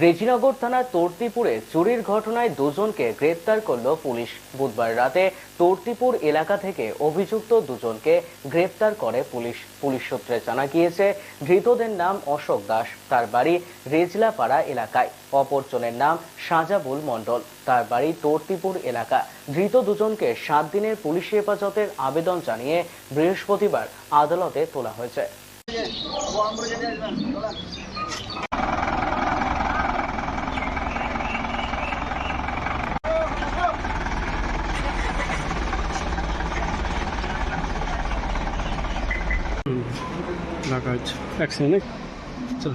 রেজিনগর থানার তর্তিপুরে চুরির ঘটনায় দুজনকে গ্রেপ্তার করল পুলিশ। বুধবার রাতে তর্তিপুর এলাকা থেকে অভিযুক্ত দুজনকে গ্রেপ্তার করে পুলিশ। পুলিশ সূত্রে জানা গিয়েছে, ধৃতদের নাম অশোক দাস, তার বাড়ি রেজলাপাড়া এলাকায়। অপরজনের নাম সাজাবুল মণ্ডল, তার বাড়ি তর্তিপুর এলাকা। ধৃত দুজনকে সাত দিনের পুলিশ হেফাজতের আবেদন জানিয়ে বৃহস্পতিবার আদালতে তোলা হয়েছে। লাগা আছে এক সেকেন্ড চল।